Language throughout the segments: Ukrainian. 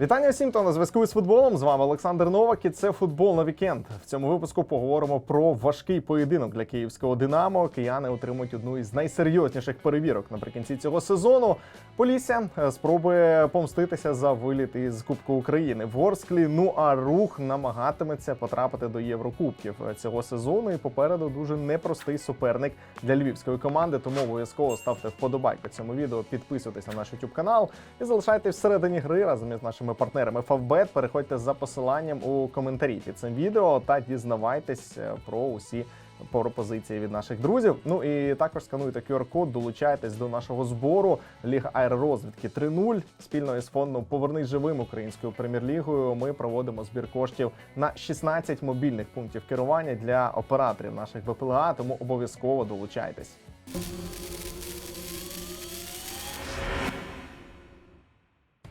Вітання всім, хто на зв'язку з футболом. З вами Олександр Новак і це футбол на вікенд. В цьому випуску поговоримо про важкий поєдинок для київського Динамо. Кияни отримують одну із найсерйозніших перевірок наприкінці цього сезону. Полісся е, спробує помститися за виліт із Кубку України в Ворсклі. Ну а рух намагатиметься потрапити до Єврокубків цього сезону. І попереду дуже непростий суперник для львівської команди. Тому обов'язково ставте вподобайку цьому відео, підписуйтесь на наш YouTube канал і залишайтесь всередині гри разом із нашими партнерами Favbet. Переходьте за посиланням у коментарі під цим відео та дізнавайтесь е, про усі пропозиції від наших друзів. Ну і також скануйте QR-код, долучайтесь до нашого збору Ліга аеророзвідки 3.0 спільно із фондом Повернись живим українською прем'єр-лігою. Ми проводимо збір коштів на 16 мобільних пунктів керування для операторів наших БПЛА. Тому обов'язково долучайтесь.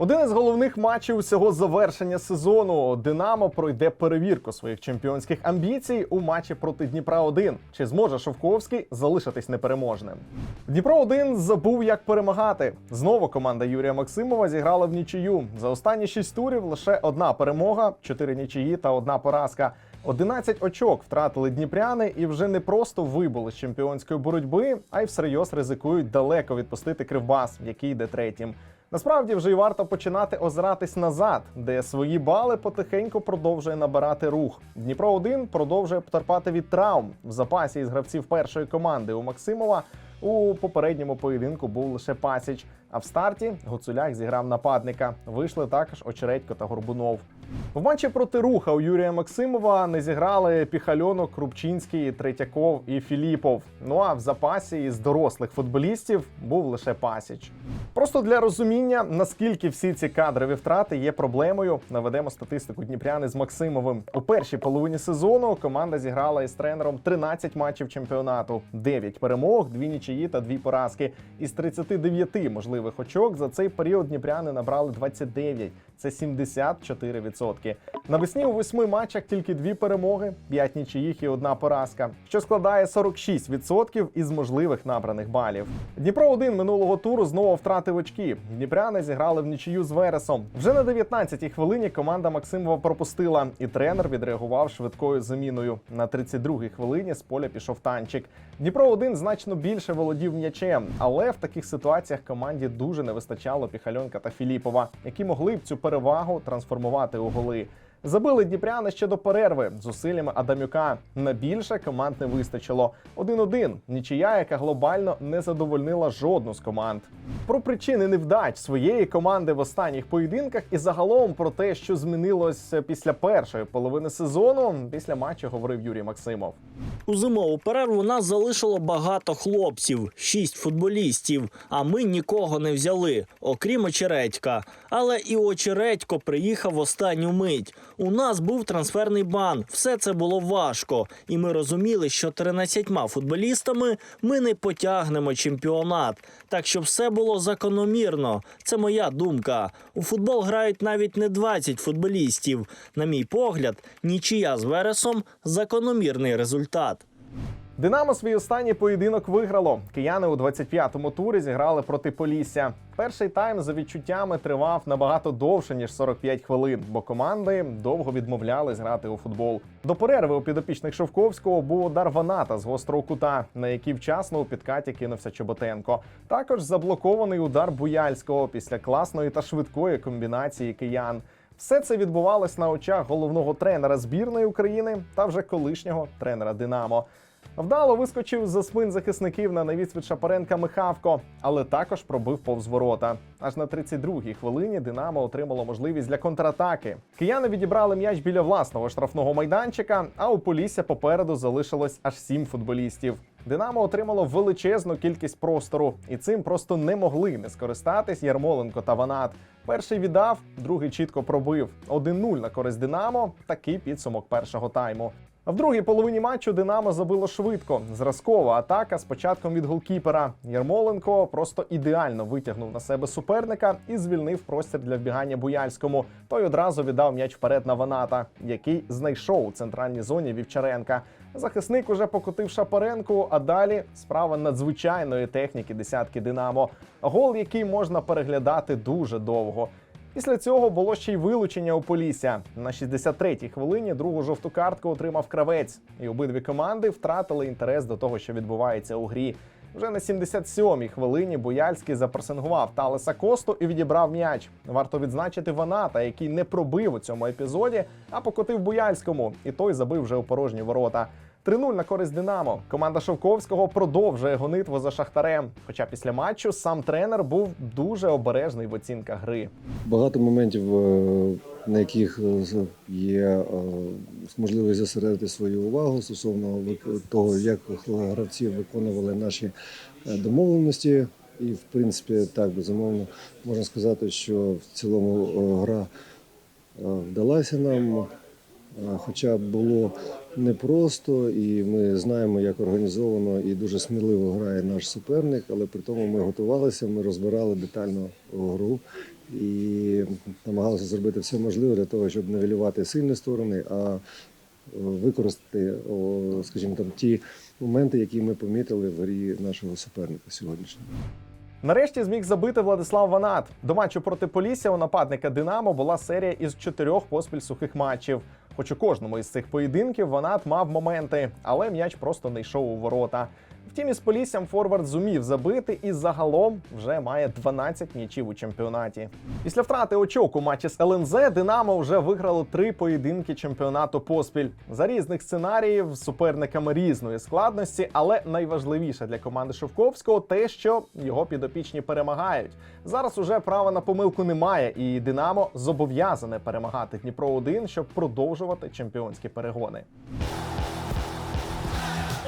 Один із головних матчів усього завершення сезону Динамо пройде перевірку своїх чемпіонських амбіцій у матчі проти Дніпра 1 Чи зможе Шовковський залишитись непереможним? Дніпро 1 забув, як перемагати. Знову команда Юрія Максимова зіграла в нічию. За останні шість турів лише одна перемога, чотири нічиї та одна поразка. 11 очок втратили дніпряни і вже не просто вибули з чемпіонської боротьби, а й всерйоз ризикують далеко відпустити Кривбас, який йде третім. Насправді вже й варто починати озиратись назад, де свої бали потихеньку продовжує набирати рух. Дніпро 1 продовжує потерпати від травм в запасі із гравців першої команди у Максимова. У попередньому поєдинку був лише пасіч. А в старті Гуцуляк зіграв нападника. Вийшли також Очередько та Горбунов. В матчі проти руха у Юрія Максимова не зіграли Піхальонок, Крупчинський, Третьяков і Філіпов. Ну а в запасі із дорослих футболістів був лише Пасіч. Просто для розуміння, наскільки всі ці кадрові втрати є проблемою, наведемо статистику Дніпряни з Максимовим. У першій половині сезону команда зіграла із тренером 13 матчів чемпіонату, 9 перемог, 2 нічиї та 2 поразки. Із 39 можливих очок за цей період Дніпряни набрали 29. Це 74%. Навесні у восьми матчах тільки дві перемоги, 5 нічиїх і одна поразка, що складає 46% із можливих набраних балів. Дніпро 1 минулого туру знову втратив очки. Дніпряни зіграли в нічию з Вересом. Вже на 19-й хвилині команда Максимова пропустила, і тренер відреагував швидкою заміною. На 32-й хвилині з поля пішов танчик. Дніпро 1 значно більше володів м'ячем, але в таких ситуаціях команді дуже не вистачало Піхальонка та Філіпова, які могли б цю перевагу трансформувати у голи. Забили дніпряни ще до перерви зусиллями Адамюка. На більше команд не вистачило. 1-1. Нічия, яка глобально не задовольнила жодну з команд. Про причини невдач своєї команди в останніх поєдинках і загалом про те, що змінилось після першої половини сезону. Після матчу говорив Юрій Максимов. У зимову перерву нас залишило багато хлопців, шість футболістів. А ми нікого не взяли, окрім очередька. Але і очередько приїхав в останню мить. У нас був трансферний бан. Все це було важко, і ми розуміли, що 13 футболістами ми не потягнемо чемпіонат. Так що все було закономірно. Це моя думка. У футбол грають навіть не 20 футболістів. На мій погляд, нічия з Вересом закономірний результат. Динамо свій останній поєдинок виграло. Кияни у 25-му турі зіграли проти Полісся. Перший тайм за відчуттями тривав набагато довше ніж 45 хвилин, бо команди довго відмовлялись грати у футбол. До перерви у підопічних Шовковського був удар Ваната з гострого кута, на який вчасно у підкаті кинувся Чоботенко. Також заблокований удар Буяльського після класної та швидкої комбінації киян. Все це відбувалось на очах головного тренера збірної України та вже колишнього тренера Динамо. Вдало вискочив за спин захисників на навіс від Шапаренка Михавко, але також пробив повз ворота. Аж на 32-й хвилині Динамо отримало можливість для контратаки. Кияни відібрали м'яч біля власного штрафного майданчика, а у Полісся попереду залишилось аж сім футболістів. Динамо отримало величезну кількість простору, і цим просто не могли не скористатись Ярмоленко та Ванат. Перший віддав, другий чітко пробив. 1-0 на користь Динамо. Такий підсумок першого тайму. А в другій половині матчу Динамо забило швидко. Зразкова атака з початком від голкіпера. Ярмоленко просто ідеально витягнув на себе суперника і звільнив простір для вбігання Буяльському. Той одразу віддав м'яч вперед на Ваната, який знайшов у центральній зоні Вівчаренка. Захисник уже покотив Шапаренку, а далі справа надзвичайної техніки десятки Динамо. Гол, який можна переглядати дуже довго. Після цього було ще й вилучення у Полісся. На 63-й хвилині другу жовту картку отримав кравець, і обидві команди втратили інтерес до того, що відбувається у грі. Вже на 77-й хвилині Бояльський запресингував Талеса Косту і відібрав м'яч. Варто відзначити Ваната, який не пробив у цьому епізоді, а покотив Бояльському, і той забив вже у порожні ворота. 3-0 на користь Динамо. Команда Шовковського продовжує гонитву за шахтарем. Хоча після матчу сам тренер був дуже обережний в оцінках гри. Багато моментів, е, на яких е, є е, можливість зосередити свою увагу стосовно того, як гравці виконували наші домовленості. І, в принципі, так безумовно можна сказати, що в цілому гра вдалася нам. Хоча було непросто, і ми знаємо, як організовано і дуже сміливо грає наш суперник, але при тому ми готувалися, ми розбирали детально гру і намагалися зробити все можливе для того, щоб невелювати сильні сторони, а е, використати, скажімо там, ті моменти, які ми помітили в грі нашого суперника сьогоднішнього. Нарешті зміг забити Владислав Ванат. До матчу проти Полісся у нападника Динамо була серія із чотирьох поспіль сухих матчів. Хоч у кожному із цих поєдинків Ванат мав моменти, але м'яч просто не йшов у ворота. Втім, із Поліссям Форвард зумів забити і загалом вже має 12 м'ячів у чемпіонаті. Після втрати очок у матчі з ЛНЗ Динамо вже виграло три поєдинки чемпіонату поспіль за різних сценаріїв суперниками різної складності, але найважливіше для команди Шовковського те, що його підопічні перемагають. Зараз уже права на помилку немає, і Динамо зобов'язане перемагати Дніпро 1 щоб продовжувати чемпіонські перегони.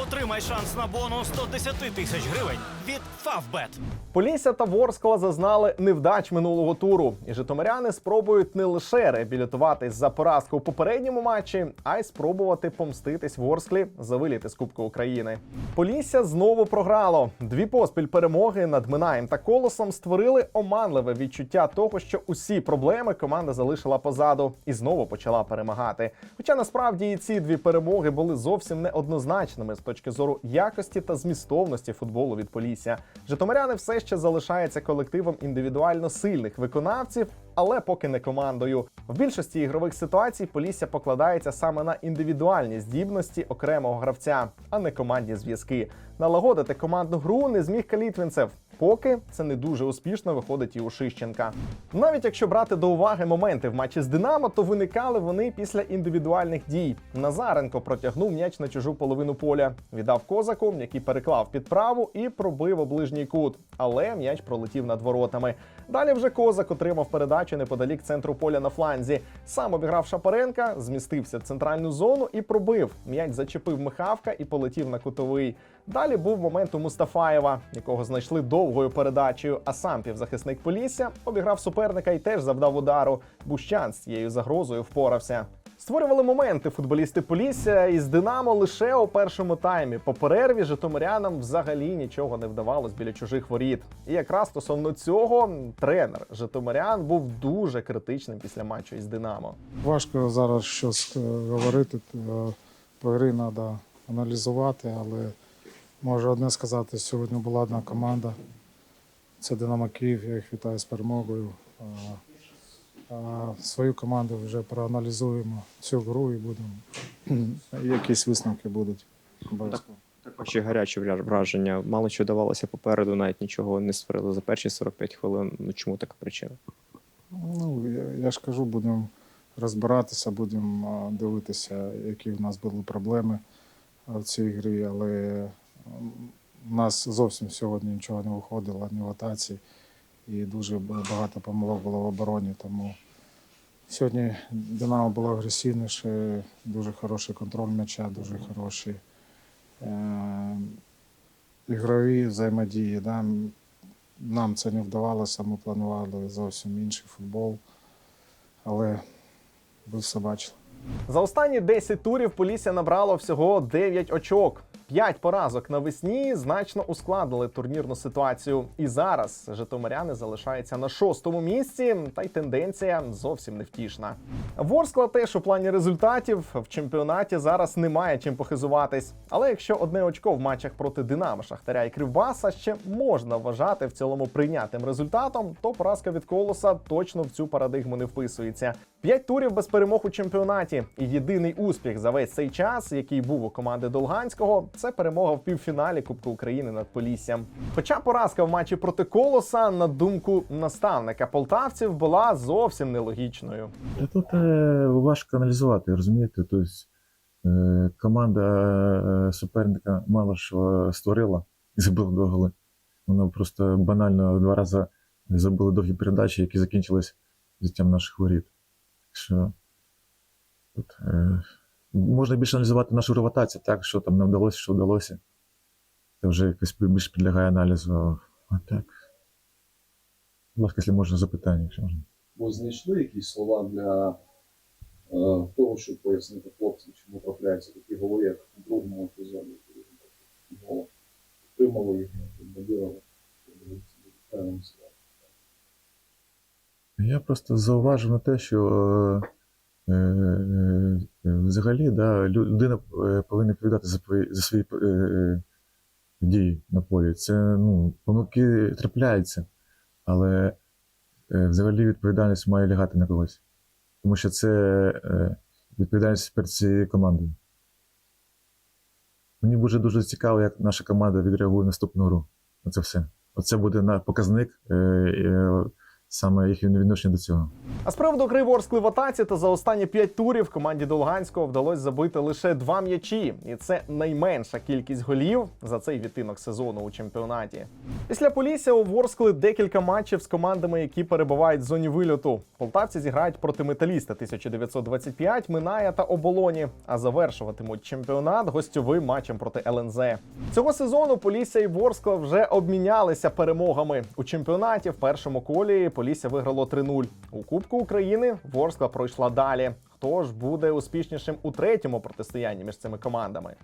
Отримай шанс на бонус 110 тисяч гривень від Favbet. Полісся та Ворскла зазнали невдач минулого туру, і житомиряни спробують не лише реабілітуватись за поразку у попередньому матчі, а й спробувати помститись Ворсклі за виліти з Кубку України. Полісся знову програло. Дві поспіль перемоги над Минаєм та Колосом створили оманливе відчуття того, що усі проблеми команда залишила позаду і знову почала перемагати. Хоча насправді і ці дві перемоги були зовсім неоднозначними з точки зору якості та змістовності футболу від Полісся. Житомиряни все ще залишаються колективом індивідуально сильних виконавців, але поки не командою. В більшості ігрових ситуацій Полісся покладається саме на індивідуальні здібності окремого гравця, а не командні зв'язки. Налагодити командну гру не зміг Калітвінцев. Поки це не дуже успішно виходить і у Шищенка. Навіть якщо брати до уваги моменти в матчі з Динамо, то виникали вони після індивідуальних дій. Назаренко протягнув м'яч на чужу половину поля, віддав козаку, який переклав під праву і пробив у ближній кут. Але м'яч пролетів над воротами. Далі вже козак отримав передачу неподалік центру поля на фланзі. Сам обіграв Шапаренка, змістився в центральну зону і пробив. М'яч зачепив Михавка і полетів на кутовий. Далі був момент у Мустафаєва, якого знайшли довгою передачею. А сам півзахисник Полісся обіграв суперника і теж завдав удару. Бущан з цією загрозою впорався. Створювали моменти футболісти Полісся із Динамо лише у першому таймі. По перерві житомирянам взагалі нічого не вдавалось біля чужих воріт. І якраз стосовно цього тренер Житомирян був дуже критичним після матчу із Динамо. Важко зараз щось е, говорити. е, По грі треба аналізувати, але можу одне сказати, сьогодні була одна команда. Це Динамо Київ, я їх вітаю з перемогою. Свою команду вже проаналізуємо цю гру і будемо. Якісь висновки будуть. Також і гарячі враження. Мало що давалося попереду, навіть нічого не створили за перші 45 хвилин. Ну чому така причина? Ну, я, я ж кажу, будемо розбиратися, будемо дивитися, які в нас були проблеми в цій грі, але в нас зовсім сьогодні нічого не виходило ні в атаці, і дуже багато помилок було в обороні. Тому сьогодні Динамо було агресивніше, дуже хороший контроль м'яча, дуже хороші е, ігрові взаємодії. Да? Нам це не вдавалося, ми планували зовсім інший футбол, але ви все бачили. За останні 10 турів Полісся набрало всього 9 очок. П'ять поразок навесні значно ускладнили турнірну ситуацію. І зараз житомиряни залишаються на шостому місці, та й тенденція зовсім не втішна. Ворскла теж у плані результатів в чемпіонаті зараз немає чим похизуватись. Але якщо одне очко в матчах проти Динамо, Шахтаря і Кривбаса ще можна вважати в цілому прийнятим результатом, то поразка від колоса точно в цю парадигму не вписується. П'ять турів без перемог у чемпіонаті. І єдиний успіх за весь цей час, який був у команди Долганського, це перемога в півфіналі Кубку України над Поліссям. Хоча поразка в матчі проти колоса, на думку наставника полтавців, була зовсім нелогічною. Тут е, важко аналізувати, розумієте? Тобто, е, команда е, суперника мало що створила і забила два голи. Вона просто банально два рази забили довгі передачі, які закінчились життям наших воріт. Що тут е, можна більше аналізувати нашу ротацію, так, що там не вдалося, що вдалося. Це вже якось більше підлягає аналізу. А так. Будь ласка, якщо можна запитання, якщо можна. Ви знайшли якісь слова для е, того, щоб пояснити хлопцям, чому трапляються такі голи, як у другому епізоді, коли отримали їх. Правильно сказав. Я просто зауважив на те, що е, е, е, взагалі да, людина е, повинна відповідати за, за свої е, е, дії на полі. Це ну, помилки трапляються, але е, взагалі відповідальність має лягати на когось. Тому що це е, відповідальність перед цією командою. Мені буде дуже цікаво, як наша команда відреагує наступну гру. Оце все. Оце буде на показник. Е, е, саме їх відношення до цього. А з приводу гри Ворскли в атаці, то за останні п'ять турів команді Долганського вдалося забити лише два м'ячі, і це найменша кількість голів за цей відтинок сезону у чемпіонаті. Після Полісся у Ворскли декілька матчів з командами, які перебувають в зоні вильоту. Полтавці зіграють проти металіста 1925, Миная та Оболоні. А завершуватимуть чемпіонат гостьовим матчем проти ЛНЗ. Цього сезону Полісся і Ворскла вже обмінялися перемогами у чемпіонаті. В першому колі Полісся виграло 3-0. У Кубку України Ворскла пройшла далі. Хто ж буде успішнішим у третьому протистоянні між цими командами?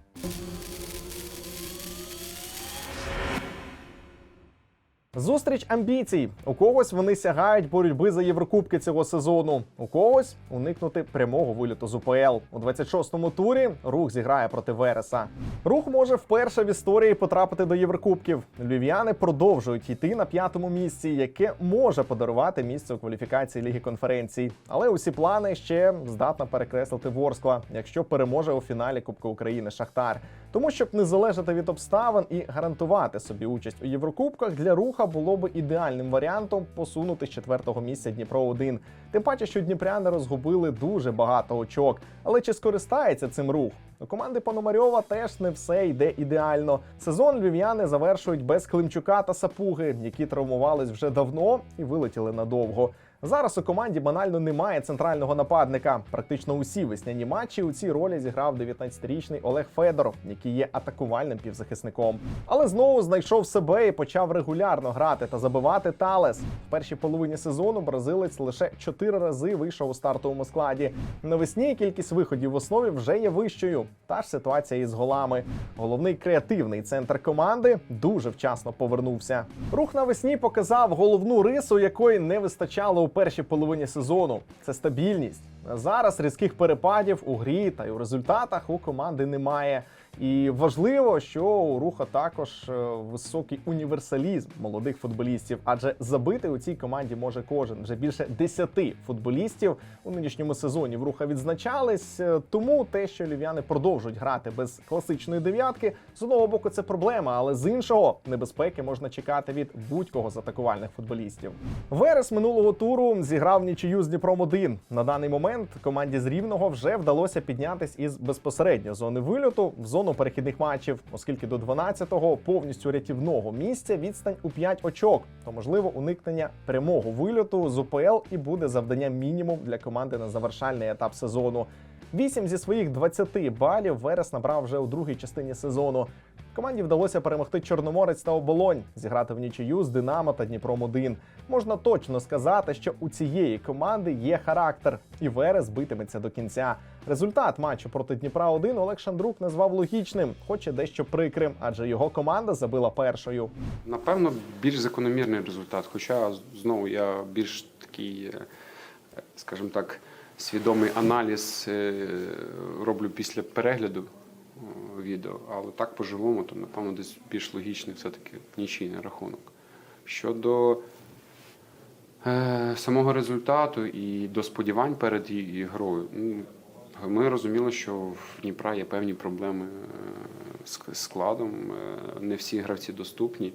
Зустріч амбіцій. У когось вони сягають боротьби за Єврокубки цього сезону. У когось уникнути прямого виліту з УПЛ. У 26-му турі рух зіграє проти Вереса. Рух може вперше в історії потрапити до Єврокубків. Львів'яни продовжують йти на п'ятому місці, яке може подарувати місце у кваліфікації Ліги конференцій. Але усі плани ще здатна перекреслити Ворскла, якщо переможе у фіналі Кубка України Шахтар. Тому щоб не залежати від обставин і гарантувати собі участь у Єврокубках, для руха було би ідеальним варіантом посунути з четвертого місця Дніпро 1 Тим паче, що дніпряни розгубили дуже багато очок. Але чи скористається цим рух? У команди Пономарьова теж не все йде ідеально. Сезон львів'яни завершують без Климчука та Сапуги, які травмувались вже давно і вилетіли надовго. Зараз у команді банально немає центрального нападника. Практично усі весняні матчі у цій ролі зіграв 19-річний Олег Федоров, який є атакувальним півзахисником. Але знову знайшов себе і почав регулярно грати та забивати Талес. В першій половині сезону бразилець лише 4 рази вийшов у стартовому складі. Навесні кількість виходів в основі вже є вищою. Та ж ситуація із голами. Головний креативний центр команди дуже вчасно повернувся. Рух навесні показав головну рису, якої не вистачало у першій половині сезону. Це стабільність. Зараз різких перепадів у грі та й у результатах у команди немає. І важливо, що у руха також е, високий універсалізм молодих футболістів, адже забити у цій команді може кожен. Вже більше 10 футболістів у нинішньому сезоні в руха відзначались. Е, Тому те, що львів'яни продовжують грати без класичної дев'ятки, з одного боку це проблема, але з іншого небезпеки можна чекати від будь-кого з атакувальних футболістів. Верес минулого туру зіграв нічию з Дніпром 1 На даний момент команді з Рівного вже вдалося піднятись із безпосередньо зони вильоту в зону перехідних матчів, оскільки до 12-го повністю рятівного місця відстань у 5 очок. То можливо уникнення прямого вильоту з УПЛ і буде завданням мінімум для команди на завершальний етап сезону. 8 зі своїх 20 балів Верес набрав вже у другій частині сезону. Команді вдалося перемогти Чорноморець та Оболонь, зіграти в нічию з Динамо та Дніпром 1 Можна точно сказати, що у цієї команди є характер, і Верес битиметься до кінця. Результат матчу проти Дніпра 1 Олег Шандрук назвав логічним, хоч і дещо прикрим, адже його команда забила першою. Напевно, більш закономірний результат. Хоча знову я більш такий, е, скажімо так, свідомий аналіз е, роблю після перегляду відео, але так по-живому, то напевно десь більш логічний все-таки нічийний рахунок. Щодо е, самого результату і до сподівань перед і- грою. ну, Ми розуміли, що в Дніпра є певні проблеми е, з складом, е, не всі гравці доступні.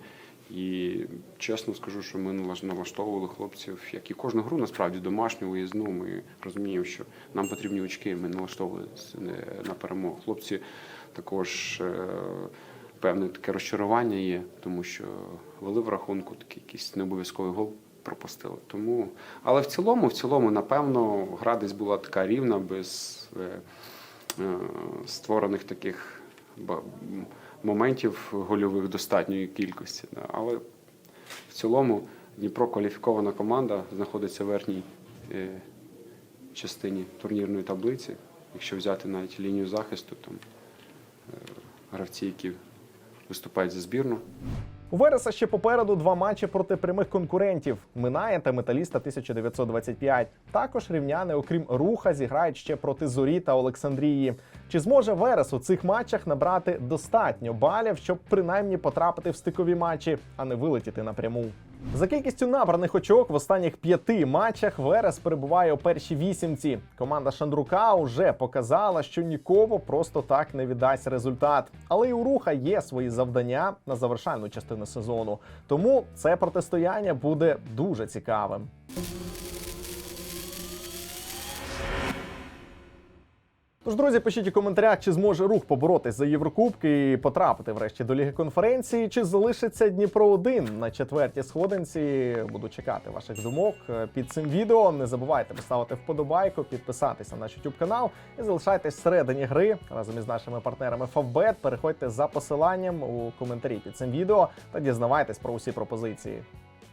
І чесно скажу, що ми налаш- налаштовували хлопців, як і кожну гру, насправді домашню виїзну. Ми розуміємо, що нам потрібні очки. Ми налаштовувалися на перемогу. Хлопці також е, певне таке розчарування є, тому що вели в рахунку такий якийсь необов'язковий гол пропустили. Тому, але в цілому, в цілому, напевно, гра десь була така рівна, без е, е, створених таких моментів гольових достатньої кількості. Але в цілому Дніпро кваліфікована команда, знаходиться в верхній частині турнірної таблиці. Якщо взяти навіть лінію захисту, е, гравці, які виступають за збірну. У Вереса ще попереду два матчі проти прямих конкурентів Минає та Металіста 1925. Також рівняни, окрім руха, зіграють ще проти Зорі та Олександрії. Чи зможе Верес у цих матчах набрати достатньо балів, щоб принаймні потрапити в стикові матчі, а не вилетіти напряму? За кількістю набраних очок в останніх п'яти матчах Верес перебуває у першій вісімці. Команда Шандрука вже показала, що нікого просто так не віддасть результат. Але й у руха є свої завдання на завершальну частину сезону. Тому це протистояння буде дуже цікавим. Тож, друзі, пишіть у коментарях, чи зможе рух поборотись за Єврокубки і потрапити врешті до Ліги конференції, чи залишиться Дніпро 1 на четвертій сходинці. Буду чекати ваших думок під цим відео. Не забувайте поставити вподобайку, підписатися на наш YouTube канал і залишайтесь всередині гри разом із нашими партнерами Favbet. Переходьте за посиланням у коментарі під цим відео та дізнавайтесь про усі пропозиції.